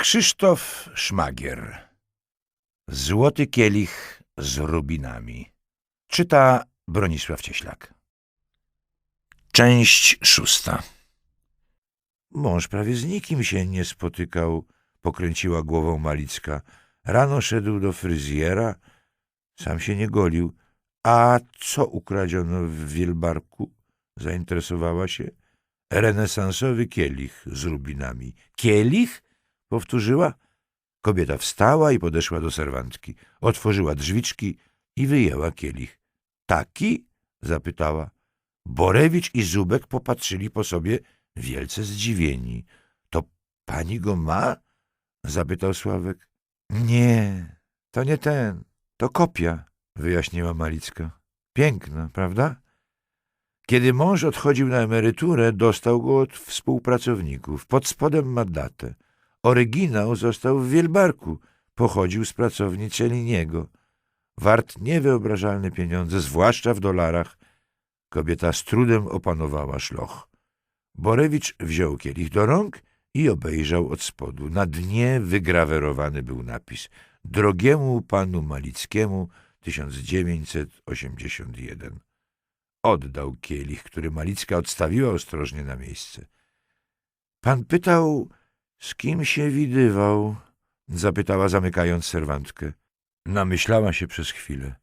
Krzysztof Szmagier Złoty kielich z rubinami Czyta Bronisław Cieślak Część szósta Mąż prawie z nikim się nie spotykał, pokręciła głową Malicka. Rano szedł do fryzjera, sam się nie golił. A co ukradziono w Wielbarku? Zainteresowała się. Renesansowy kielich z rubinami. Kielich? Powtórzyła. Kobieta wstała i podeszła do serwantki. Otworzyła drzwiczki i wyjęła kielich. Taki? zapytała. Borewicz i Zubek popatrzyli po sobie wielce zdziwieni. To pani go ma? zapytał Sławek. Nie, to nie ten, to kopia, wyjaśniła Malicka. Piękna, prawda? Kiedy mąż odchodził na emeryturę, dostał go od współpracowników. Pod spodem ma datę. Oryginał został w Wielbarku. Pochodził z pracowni Celiniego. Wart niewyobrażalne pieniądze, zwłaszcza w dolarach. Kobieta z trudem opanowała szloch. Borewicz wziął kielich do rąk i obejrzał od spodu. Na dnie wygrawerowany był napis Drogiemu panu Malickiemu 1981. Oddał kielich, który Malicka odstawiła ostrożnie na miejsce. Pan pytał, z kim się widywał? Zapytała, zamykając serwantkę. Namyślała się przez chwilę.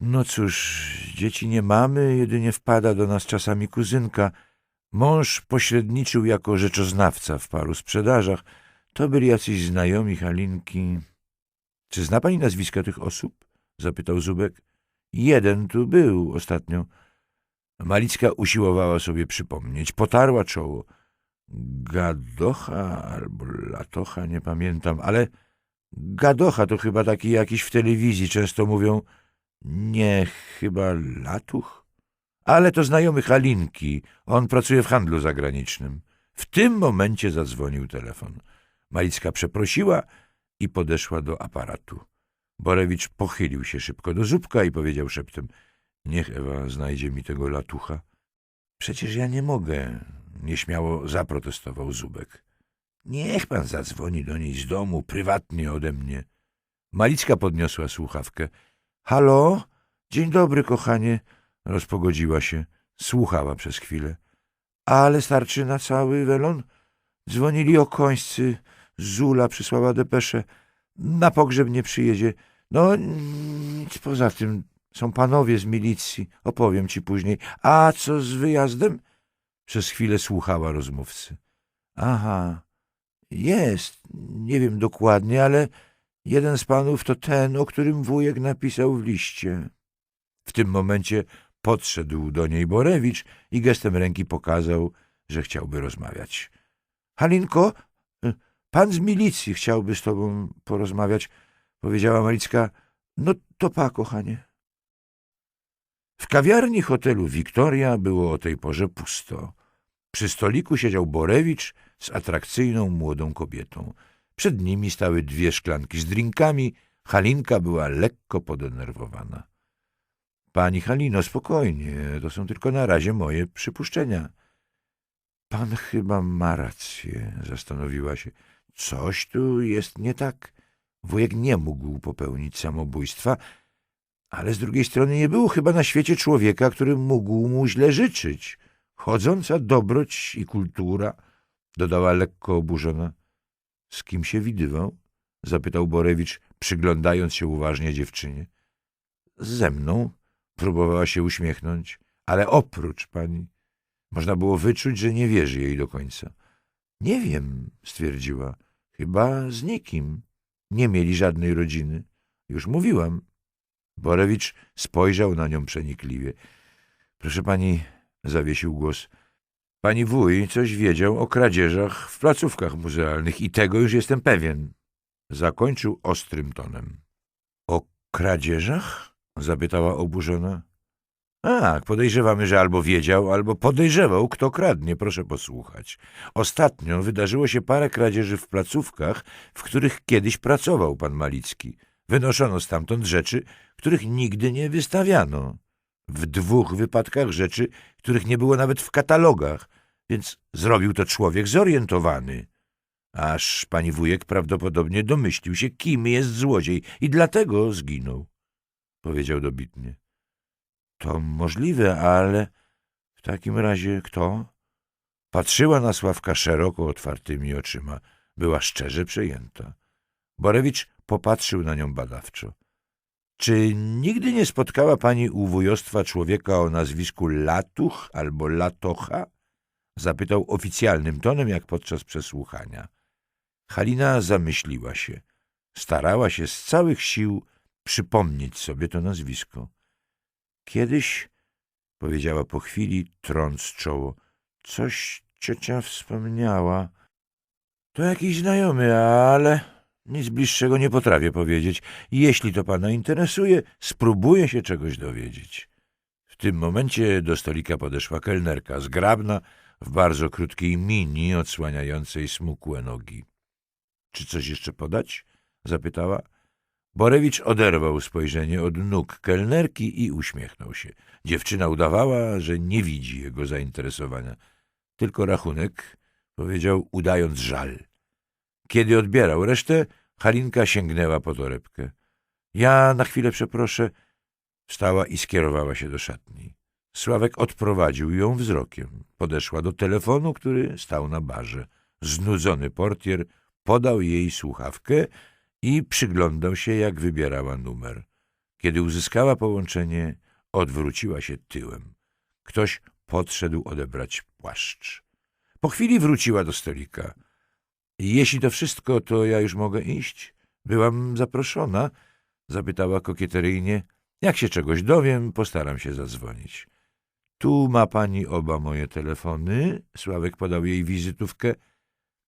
No cóż, dzieci nie mamy, jedynie wpada do nas czasami kuzynka. Mąż pośredniczył jako rzeczoznawca w paru sprzedażach. To byli jacyś znajomi Halinki. Czy zna pani nazwiska tych osób? Zapytał Zubek. Jeden tu był ostatnio. Malicka usiłowała sobie przypomnieć. Potarła czoło. Gadocha albo Latocha, nie pamiętam, ale Gadocha to chyba taki jakiś w telewizji. Często mówią, nie, chyba Latuch? Ale to znajomy Halinki. On pracuje w handlu zagranicznym. W tym momencie zadzwonił telefon. Malicka przeprosiła i podeszła do aparatu. Borewicz pochylił się szybko do Zubka i powiedział szeptem — Niech Ewa znajdzie mi tego latucha. — Przecież ja nie mogę — nieśmiało zaprotestował Zubek. — Niech pan zadzwoni do niej z domu, prywatnie ode mnie. Malicka podniosła słuchawkę. — Halo? Dzień dobry, kochanie — rozpogodziła się. Słuchała przez chwilę. — Ale starczy na cały welon? Dzwonili okońscy. Zula przysłała depeszę. Na pogrzeb nie przyjedzie. No, nic poza tym. Są panowie z milicji. Opowiem ci później. A co z wyjazdem? Przez chwilę słuchała rozmówcy. Aha, jest. Nie wiem dokładnie, ale jeden z panów to ten, o którym wujek napisał w liście. W tym momencie podszedł do niej Borewicz i gestem ręki pokazał, że chciałby rozmawiać. Halinko, pan z milicji chciałby z tobą porozmawiać, powiedziała Malicka. No to pa, kochanie. W kawiarni hotelu Wiktoria było o tej porze pusto. Przy stoliku siedział Borewicz z atrakcyjną młodą kobietą. Przed nimi stały dwie szklanki z drinkami. Halinka była lekko podenerwowana. Pani Halino, spokojnie, to są tylko na razie moje przypuszczenia. Pan chyba ma rację, zastanowiła się. Coś tu jest nie tak. Wujek nie mógł popełnić samobójstwa, ale z drugiej strony nie było chyba na świecie człowieka, który mógł mu źle życzyć. Chodząca dobroć i kultura, dodała lekko oburzona. Z kim się widywał? zapytał Borewicz, przyglądając się uważnie dziewczynie. Ze mną, próbowała się uśmiechnąć, ale oprócz pani. Można było wyczuć, że nie wierzy jej do końca. Nie wiem, stwierdziła. Chyba z nikim. Nie mieli żadnej rodziny. Już mówiłam. Borewicz spojrzał na nią przenikliwie. Proszę pani, zawiesił głos. Pani wuj coś wiedział o kradzieżach w placówkach muzealnych i tego już jestem pewien. Zakończył ostrym tonem. O kradzieżach? zapytała oburzona. Tak, podejrzewamy, że albo wiedział, albo podejrzewał, kto kradnie, proszę posłuchać. Ostatnio wydarzyło się parę kradzieży w placówkach, w których kiedyś pracował pan Malicki. Wynoszono stamtąd rzeczy, których nigdy nie wystawiano. W dwóch wypadkach rzeczy, których nie było nawet w katalogach, więc zrobił to człowiek zorientowany. Aż pani wujek prawdopodobnie domyślił się, kim jest złodziej i dlatego zginął, powiedział dobitnie. To możliwe, ale w takim razie kto? Patrzyła na Sławka szeroko otwartymi oczyma. Była szczerze przejęta. Borewicz popatrzył na nią badawczo. Czy nigdy nie spotkała pani u wujostwa człowieka o nazwisku Latuch albo Latocha? Zapytał oficjalnym tonem, jak podczas przesłuchania. Halina zamyśliła się. Starała się z całych sił przypomnieć sobie to nazwisko. Kiedyś, powiedziała po chwili, trąc czoło, coś ciocia wspomniała. To jakiś znajomy, ale nic bliższego nie potrafię powiedzieć. Jeśli to pana interesuje, spróbuję się czegoś dowiedzieć. W tym momencie do stolika podeszła kelnerka, zgrabna, w bardzo krótkiej mini odsłaniającej smukłe nogi. — Czy coś jeszcze podać? — zapytała. Borewicz oderwał spojrzenie od nóg kelnerki i uśmiechnął się. Dziewczyna udawała, że nie widzi jego zainteresowania. Tylko rachunek, powiedział, udając żal. Kiedy odbierał resztę, Halinka sięgnęła po torebkę. Ja na chwilę przeproszę. Wstała i skierowała się do szatni. Sławek odprowadził ją wzrokiem. Podeszła do telefonu, który stał na barze. Znudzony portier podał jej słuchawkę i przyglądał się, jak wybierała numer. Kiedy uzyskała połączenie, odwróciła się tyłem. Ktoś podszedł odebrać płaszcz. Po chwili wróciła do stolika. Jeśli to wszystko, to ja już mogę iść? Byłam zaproszona, zapytała kokieteryjnie. Jak się czegoś dowiem, postaram się zadzwonić. Tu ma pani oba moje telefony. Sławek podał jej wizytówkę.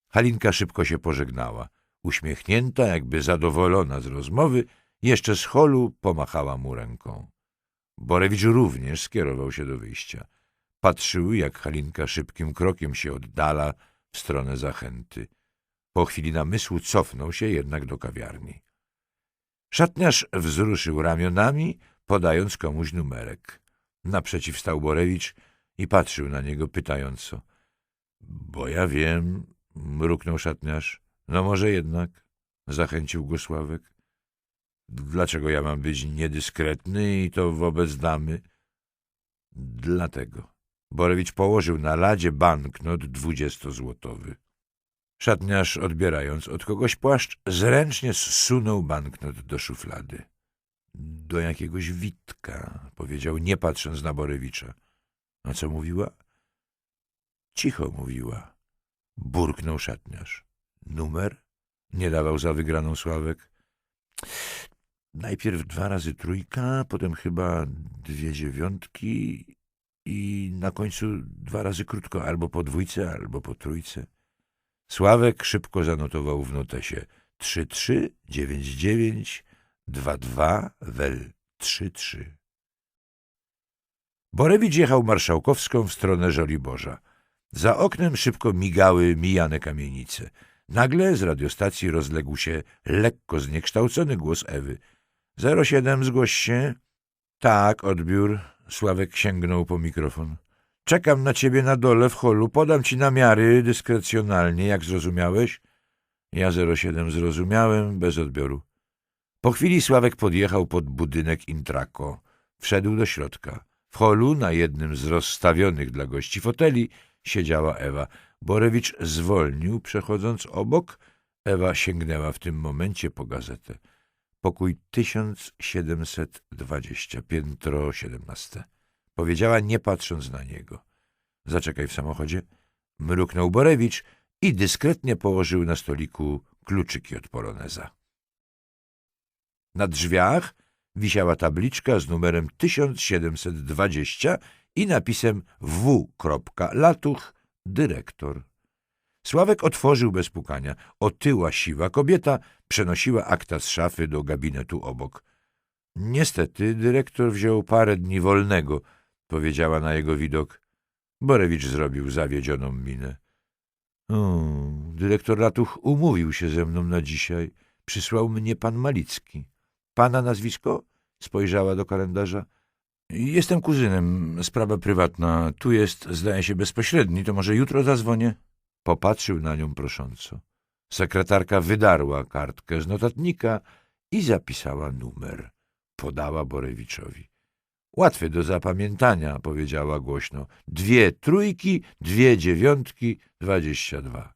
Halinka szybko się pożegnała. Uśmiechnięta, jakby zadowolona z rozmowy, jeszcze z holu pomachała mu ręką. Borewicz również skierował się do wyjścia. Patrzył, jak Halinka szybkim krokiem się oddala w stronę zachęty. Po chwili namysłu cofnął się jednak do kawiarni. Szatniarz wzruszył ramionami, podając komuś numerek. Naprzeciw stał Borewicz i patrzył na niego pytająco. — Bo ja wiem — mruknął szatniarz. — No może jednak — zachęcił go Sławek. — Dlaczego ja mam być niedyskretny i to wobec damy? — Dlatego. Borewicz położył na ladzie banknot dwudziestozłotowy. Szatniarz, odbierając od kogoś płaszcz, zręcznie zsunął banknot do szuflady. Do jakiegoś Witka, powiedział, nie patrząc na Borewicza. A co mówiła? Cicho mówiła. Burknął szatniarz. Numer? Nie dawał za wygraną Sławek. Najpierw dwa razy trójka, potem chyba dwie dziewiątki i na końcu dwa razy krótko, albo po dwójce, albo po trójce. Sławek szybko zanotował w notesie 3399 22 wel 33. Borewicz jechał marszałkowską w stronę Żoliborza. Za oknem szybko migały mijane kamienice. Nagle z radiostacji rozległ się lekko zniekształcony głos Ewy. — 07, zgłoś się. — Tak, odbiór. Sławek sięgnął po mikrofon. Czekam na ciebie na dole w holu, podam ci namiary dyskrecjonalnie, jak zrozumiałeś? Ja 07 zrozumiałem, bez odbioru. Po chwili Sławek podjechał pod budynek Intrako. Wszedł do środka. W holu, na jednym z rozstawionych dla gości foteli, siedziała Ewa. Borewicz zwolnił, przechodząc obok. Ewa sięgnęła w tym momencie po gazetę. Pokój 1720, piętro 17. Powiedziała, nie patrząc na niego. Zaczekaj w samochodzie. Mruknął Borewicz i dyskretnie położył na stoliku kluczyki od poloneza. Na drzwiach wisiała tabliczka z numerem 1720 i napisem W. Latuch, dyrektor. Sławek otworzył bez pukania. Otyła siwa kobieta przenosiła akta z szafy do gabinetu obok. Niestety dyrektor wziął parę dni wolnego – powiedziała na jego widok. Borewicz zrobił zawiedzioną minę. O, dyrektor Ratuch umówił się ze mną na dzisiaj. Przysłał mnie pan Malicki. Pana nazwisko? Spojrzała do kalendarza. Jestem kuzynem. Sprawa prywatna. Tu jest, zdaje się, bezpośredni. To może jutro zadzwonię? Popatrzył na nią prosząco. Sekretarka wydarła kartkę z notatnika i zapisała numer. Podała Borewiczowi. Łatwy do zapamiętania, powiedziała głośno. Dwie trójki, dwie dziewiątki, dwadzieścia dwa.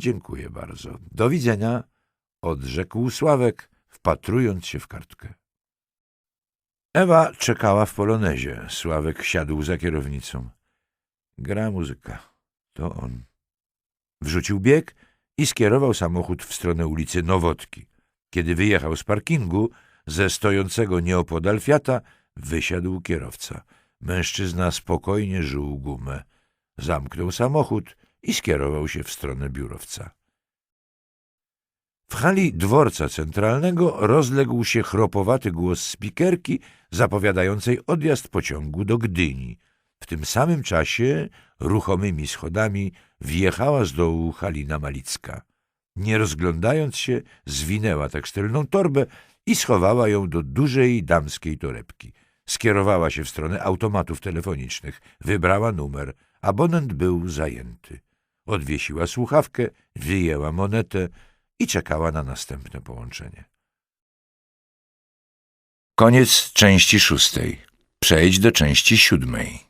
Dziękuję bardzo. Do widzenia, odrzekł Sławek, wpatrując się w kartkę. Ewa czekała w polonezie. Sławek siadł za kierownicą. Gra muzyka. To on. Wrzucił bieg i skierował samochód w stronę ulicy Nowotki. Kiedy wyjechał z parkingu, ze stojącego nieopodal Fiata wysiadł kierowca. Mężczyzna spokojnie żył gumę. Zamknął samochód i skierował się w stronę biurowca. W hali dworca centralnego rozległ się chropowaty głos spikerki zapowiadającej odjazd pociągu do Gdyni. W tym samym czasie ruchomymi schodami wjechała z dołu Halina Malicka. Nie rozglądając się, zwinęła tekstylną torbę i schowała ją do dużej damskiej torebki. Skierowała się w stronę automatów telefonicznych. Wybrała numer. Abonent był zajęty. Odwiesiła słuchawkę, wyjęła monetę i czekała na następne połączenie. Koniec części szóstej. Przejdź do części siódmej.